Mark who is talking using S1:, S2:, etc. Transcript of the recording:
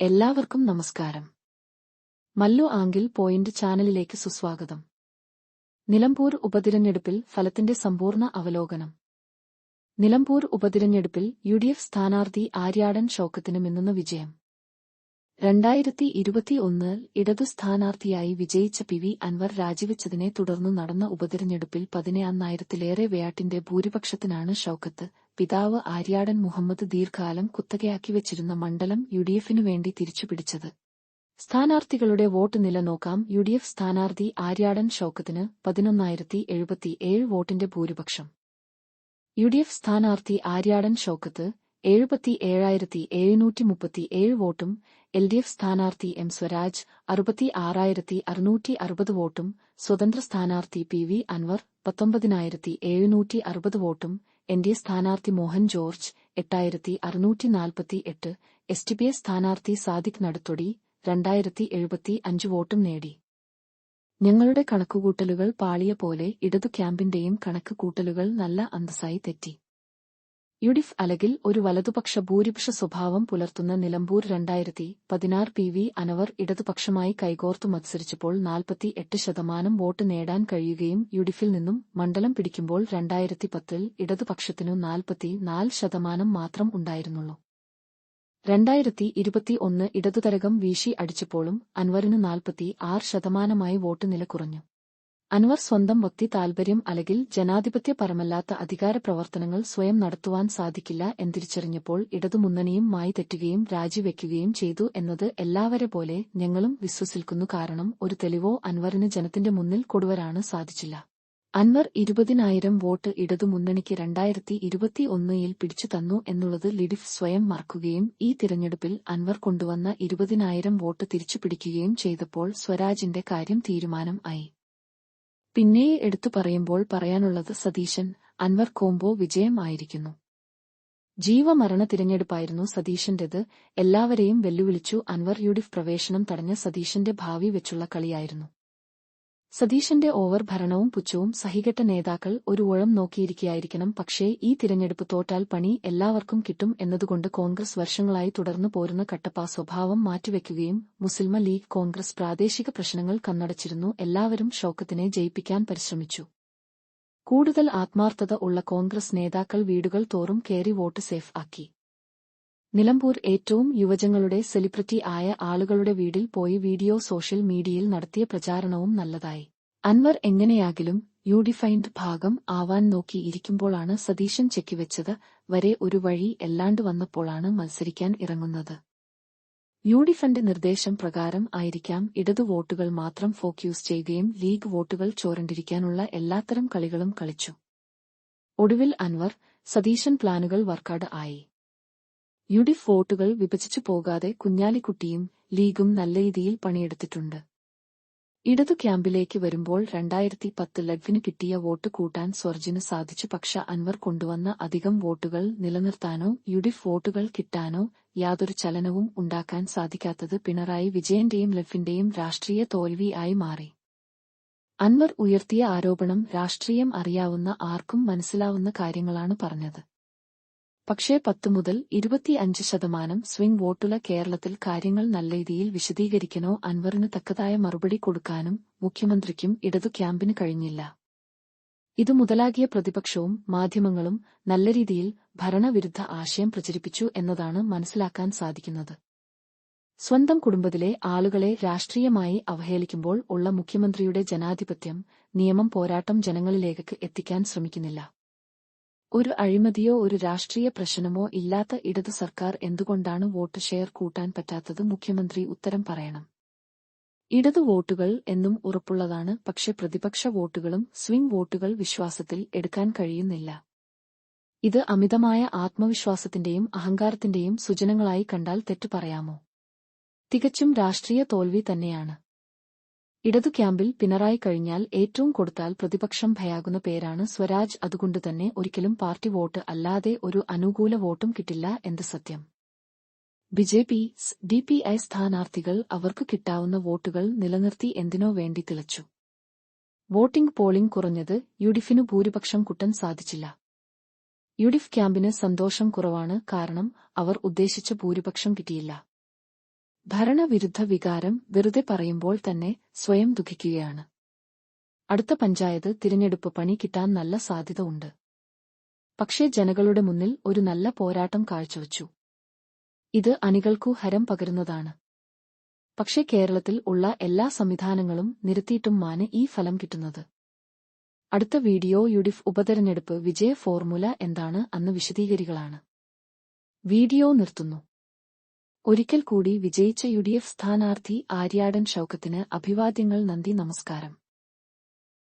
S1: എല്ലാവർക്കും നമസ്കാരം. Mallu angle point ചാനലിലേക്ക് സുസ്വാഗതം. നിലമ്പൂർ ഉപതിരഞ്ഞെടുപ്പിൽ ഫലത്തിന്റെ സമ്പൂർണ അവലോകനം. നിലമ്പൂർ ഉപതിരഞ്ഞെടുപ്പിൽ യു ഡി എഫ് സ്ഥാനാർത്ഥി ആര്യാടൻ ഷൌക്കത്തിന് മിന്നുന്ന വിജയം. രണ്ടായിരത്തി ഇരുപത്തിയൊന്നിൽ ഇടതു സ്ഥാനാർത്ഥിയായി വിജയിച്ച പി വി അൻവർ രാജിവെച്ചതിനെ തുടർന്നു നടന്ന ഉപതിരഞ്ഞെടുപ്പിൽ പതിനെണ്ണായിരത്തിലേറെ വേയാട്ടിന്റെ ഭൂരിപക്ഷത്തിനാണ് ഷൌക്കത്ത്. പിതാവ് ആര്യാടൻ മുഹമ്മദ് ദീർഘകാലം കുത്തകയാക്കി വെച്ചിരുന്ന മണ്ഡലം യു ഡി എഫിനു വേണ്ടി തിരിച്ചുപിടിച്ചത്. സ്ഥാനാർത്ഥികളുടെ വോട്ട് നില നോക്കാം. യു ഡി എഫ് സ്ഥാനാർത്ഥി ആര്യാടൻ ഷൌക്കത്തിന് പതിനൊന്നായിരത്തി എഴുപത്തിയേഴ് വോട്ടിന്റെ ഭൂരിപക്ഷം. യു ഡി എഫ് സ്ഥാനാർത്ഥി ആര്യാടൻ ഷൌക്കത്ത് എഴുപത്തി ഏഴായിരത്തി എഴുന്നൂറ്റി മുപ്പത്തിയേഴ് വോട്ടും എൽ ഡി എഫ് സ്ഥാനാർത്ഥി എം സ്വരാജ് അറുപത്തി ആറായിരത്തി അറുന്നൂറ്റി അറുപത് വോട്ടും സ്വതന്ത്ര സ്ഥാനാർത്ഥി പി വി അൻവർ പത്തൊമ്പതിനായിരത്തി എഴുന്നൂറ്റി അറുപത് വോട്ടും എൻ ഡി എ സ്ഥാനാർത്ഥി മോഹൻ ജോർജ് എട്ടായിരത്തി അറുന്നൂറ്റി നാൽപ്പത്തി എട്ട് എസ് ടി പി എ സ്ഥാനാർത്ഥി സാദിഖ് നടുത്തൊടി രണ്ടായിരത്തി എഴുപത്തി അഞ്ച് വോട്ടും നേടി. ഞങ്ങളുടെ കണക്കുകൂട്ടലുകൾ പാളിയ പോലെ ഇടതു ക്യാമ്പിന്റെയും കണക്ക് കൂട്ടലുകൾ നല്ല അന്തസ്സായി തെറ്റി. യുഡിഫ് അലകിൽ ഒരു വലതുപക്ഷ ഭൂരിപക്ഷ സ്വഭാവം പുലർത്തുന്ന നിലമ്പൂർ രണ്ടായിരത്തി പതിനാറ് പി വി അനവർ ഇടതുപക്ഷമായി കൈകോർത്തു മത്സരിച്ചപ്പോൾ നാൽപ്പത്തി എട്ട് ശതമാനം വോട്ട് നേടാൻ കഴിയുകയും യുഡിഫിൽ നിന്നും മണ്ഡലം പിടിക്കുമ്പോൾ രണ്ടായിരത്തി പത്തിൽ ഇടതുപക്ഷത്തിനു നാൽപ്പത്തി നാല് ശതമാനം മാത്രം ഉണ്ടായിരുന്നുള്ളൂ. രണ്ടായിരത്തി ഇരുപത്തി ഒന്ന് ഇടതുതരകം വീശി അടിച്ചപ്പോഴും അൻവറിന് നാൽപ്പത്തി ആറ് ശതമാനമായി വോട്ട് നില കുറഞ്ഞു. അൻവർ സ്വന്തം വ്യക്തി താൽപര്യം അല്ലെങ്കിൽ ജനാധിപത്യപരമല്ലാത്ത അധികാര പ്രവർത്തനങ്ങൾ സ്വയം നടത്തുവാൻ സാധിക്കില്ല എന്തിരിച്ചറിഞ്ഞപ്പോൾ ഇടതുമുന്നണിയും മായി തെറ്റുകയും രാജിവെക്കുകയും ചെയ്തു എന്നത് എല്ലാവരെ പോലെ ഞങ്ങളും വിശ്വസിക്കുന്നു കാരണം ഒരു തെളിവോ അൻവറിന് ജനത്തിന്റെ മുന്നിൽ കൊടുവരാണ് സാധിച്ചില്ല. അൻവർ ഇരുപതിനായിരം വോട്ട് ഇടതുമുന്നണിക്ക് രണ്ടായിരത്തി ഇരുപത്തി ഒന്നിൽ പിടിച്ചു തന്നു എന്നുള്ളത് ലിഡിഫ് സ്വയം മറക്കുകയും ഈ തിരഞ്ഞെടുപ്പിൽ അൻവർ കൊണ്ടുവന്ന ഇരുപതിനായിരം വോട്ട് തിരിച്ചുപിടിക്കുകയും ചെയ്തപ്പോൾ സ്വരാജിന്റെ കാര്യം തീരുമാനം ആയി. പിന്നെ എടുത്തു പറയുമ്പോൾ പറയാനുള്ളത് സതീശൻ അൻവർ കോംബോ വിജയമായിരിക്കുന്നു ജീവമരണ തിരഞ്ഞെടുപ്പായിരുന്നു സതീശന്റേത് എല്ലാവരെയും വെല്ലുവിളിച്ചു അൻവർ യുഡിഫ് പ്രവേശനം തടഞ്ഞ സതീശന്റെ ഭാവി വെച്ചുള്ള കളിയായിരുന്നു. സതീശന്റെ ഓവർ ഭരണവും പുച്ഛവും സഹികെട്ട നേതാക്കൾ ഒരു ഉഴം നോക്കിയിരിക്കുകയായിരിക്കണം പക്ഷേ ഈ തിരഞ്ഞെടുപ്പ് തോറ്റാൽ പണി എല്ലാവർക്കും കിട്ടും എന്നതുകൊണ്ട് കോൺഗ്രസ് വർഷങ്ങളായി തുടർന്നു പോരുന്ന കട്ടപ്പാ സ്വഭാവം മാറ്റിവെക്കുകയും മുസ്ലിം ലീഗ് കോൺഗ്രസ് പ്രാദേശിക പ്രശ്നങ്ങൾ കണ്ണടച്ചിരുന്നു. എല്ലാവരും ഷൌക്കത്തിനെ ജയിപ്പിക്കാൻ പരിശ്രമിച്ചു. കൂടുതൽ ആത്മാർത്ഥത ഉള്ള കോൺഗ്രസ് നേതാക്കൾ വീടുകൾ തോറും കയറി വോട്ട് സേഫ് ആക്കി. നിലമ്പൂർ ഏറ്റവും യുവജങ്ങളുടെ സെലിബ്രിറ്റി ആയ ആളുകളുടെ വീടിൽ പോയി വീഡിയോ സോഷ്യൽ മീഡിയയിൽ നടത്തിയ പ്രചാരണവും നല്ലതായി. അൻവർ എങ്ങനെയാകിലും യൂഡിഫൈൻഡ് ഭാഗം ആവാൻ നോക്കി ഇരിക്കുമ്പോഴാണ് സതീശൻ ചെക്കിവെച്ചത്. വരെ ഒരു വഴി എല്ലാണ്ട് വന്നപ്പോഴാണ് മത്സരിക്കാൻ ഇറങ്ങുന്നത്. യൂഡിഫന്റെ നിർദ്ദേശം പ്രകാരം ആയിരിക്കാം ഇടതു വോട്ടുകൾ മാത്രം ഫോക്യൂസ് ചെയ്യുകയും ലീഗ് വോട്ടുകൾ ചോരണ്ടിരിക്കാനുള്ള എല്ലാത്തരം കളികളും കളിച്ചു. ഒടുവിൽ അൻവർ സതീശൻ പ്ലാനുകൾ വർക്കൌട്ട് ആയി. യുഡിഫ് വോട്ടുകൾ വിഭജിച്ചു പോകാതെ കുഞ്ഞാലിക്കുട്ടിയും ലീഗും നല്ല രീതിയിൽ പണിയെടുത്തിട്ടുണ്ട്. ഇടതു ക്യാമ്പിലേക്ക് വരുമ്പോൾ രണ്ടായിരത്തി പത്ത് ലഡ്വിന് കിട്ടിയ വോട്ട് കൂട്ടാൻ സ്വർജിന് സാധിച്ചു. പക്ഷ അൻവർ കൊണ്ടുവന്ന അധികം വോട്ടുകൾ നിലനിർത്താനോ യുഡിഫ് വോട്ടുകൾ കിട്ടാനോ യാതൊരു ചലനവും ഉണ്ടാക്കാൻ സാധിക്കാത്തത് പിണറായി വിജയന്റെയും ലഡ്വിന്റെയും രാഷ്ട്രീയ ആയി മാറി. അൻവർ ഉയർത്തിയ ആരോപണം രാഷ്ട്രീയം അറിയാവുന്ന ആർക്കും മനസ്സിലാവുന്ന കാര്യങ്ങളാണ് പറഞ്ഞത്. പക്ഷേ പത്ത് മുതൽ ഇരുപത്തിയഞ്ച് ശതമാനം സ്വിംഗ് വോട്ടുള്ള കേരളത്തിൽ കാര്യങ്ങൾ നല്ല രീതിയിൽ വിശദീകരിക്കണോ അൻവറിന് തക്കതായ മറുപടി കൊടുക്കാനും മുഖ്യമന്ത്രിക്കും ഇടതു ക്യാമ്പിന് കഴിഞ്ഞില്ല. ഇതു മുതലാകിയ പ്രതിപക്ഷവും മാധ്യമങ്ങളും നല്ല രീതിയിൽ ഭരണവിരുദ്ധ ആശയം പ്രചരിപ്പിച്ചു എന്നതാണ് മനസ്സിലാക്കാൻ സാധിക്കുന്നത്. സ്വന്തം കുടുംബത്തിലെ ആളുകളെ രാഷ്ട്രീയമായി അവഹേളിക്കുമ്പോൾ ഉള്ള മുഖ്യമന്ത്രിയുടെ ജനാധിപത്യം നിയമം പോരാട്ടം ജനങ്ങളിലേക്ക് എത്തിക്കാൻ ശ്രമിക്കുന്നില്ല. ഒരു അഴിമതിയോ ഒരു രാഷ്ട്രീയ പ്രശ്നമോ ഇല്ലാത്ത ഇടതു സർക്കാർ എന്തുകൊണ്ടാണ് വോട്ട് ഷെയർ കൂട്ടാൻ പറ്റാത്തത് മുഖ്യമന്ത്രി ഉത്തരം പറയണം. ഇടതു വോട്ടുകൾ എന്നും ഉറപ്പുള്ളതാണ് പക്ഷെ പ്രതിപക്ഷ വോട്ടുകളും സ്വിംഗ് വോട്ടുകൾ വിശ്വാസത്തിൽ എടുക്കാൻ കഴിയുന്നില്ല. ഇത് അമിതമായ ആത്മവിശ്വാസത്തിന്റെയും അഹങ്കാരത്തിന്റെയും സൂചനകളായി കണ്ടാൽ തെറ്റു പറയാമോ? തികച്ചും രാഷ്ട്രീയ തോൽവി തന്നെയാണ്. ഇടതു ക്യാമ്പിൽ പിണറായി കഴിഞ്ഞാൽ ഏറ്റവും കൊടുത്താൽ പ്രതിപക്ഷം ഭയാകുന്ന പേരാണ് സ്വരാജ്. അതുകൊണ്ടുതന്നെ ഒരിക്കലും പാർട്ടി വോട്ട് അല്ലാതെ ഒരു അനുകൂല വോട്ടും കിട്ടില്ല എന്ത് സത്യം. ബിജെപി ഡി പി ഐ സ്ഥാനാർത്ഥികൾ അവർക്ക് കിട്ടാവുന്ന വോട്ടുകൾ നിലനിർത്തി എന്തിനോ വേണ്ടി തിളച്ചു. വോട്ടിംഗ് പോളിംഗ് കുറഞ്ഞത് യുഡിഫിനു ഭൂരിപക്ഷം കുട്ടൻ സാധിച്ചില്ല. യുഡിഫ് ക്യാമ്പിന് സന്തോഷം കുറവാണ് കാരണം അവർ ഉദ്ദേശിച്ച ഭൂരിപക്ഷം കിട്ടിയില്ല. ഭരണവിരുദ്ധ വികാരം വെറുതെ പറയുമ്പോൾ തന്നെ സ്വയം ദുഃഖിക്കുകയാണ്. അടുത്ത പഞ്ചായത്ത് തിരഞ്ഞെടുപ്പ് പണി കിട്ടാൻ നല്ല സാധ്യത ഉണ്ട്. പക്ഷേ ജനങ്ങളുടെ മുന്നിൽ ഒരു നല്ല പോരാട്ടം കാഴ്ചവച്ചു. ഇത് അണികൾക്കു ഹരം പകരുന്നതാണ്. പക്ഷേ കേരളത്തിൽ ഉള്ള എല്ലാ സംവിധാനങ്ങളും നിരത്തിയിട്ടും മാന് ഈ ഫലം കിട്ടുന്നത്. അടുത്ത വീഡിയോ യുഡിഫ് ഉപതെരഞ്ഞെടുപ്പ് വിജയ ഫോർമുല എന്താണ് അന്ന് വിശദീകരികളാണ്. വീഡിയോ നിർത്തുന്നു. ഒരിക്കൽ കൂടി വിജയിച്ച യു ഡി എഫ് സ്ഥാനാർത്ഥി ആര്യാടൻ ഷൌക്കത്തിന് അഭിവാദ്യങ്ങൾ നന്ദി നമസ്കാരം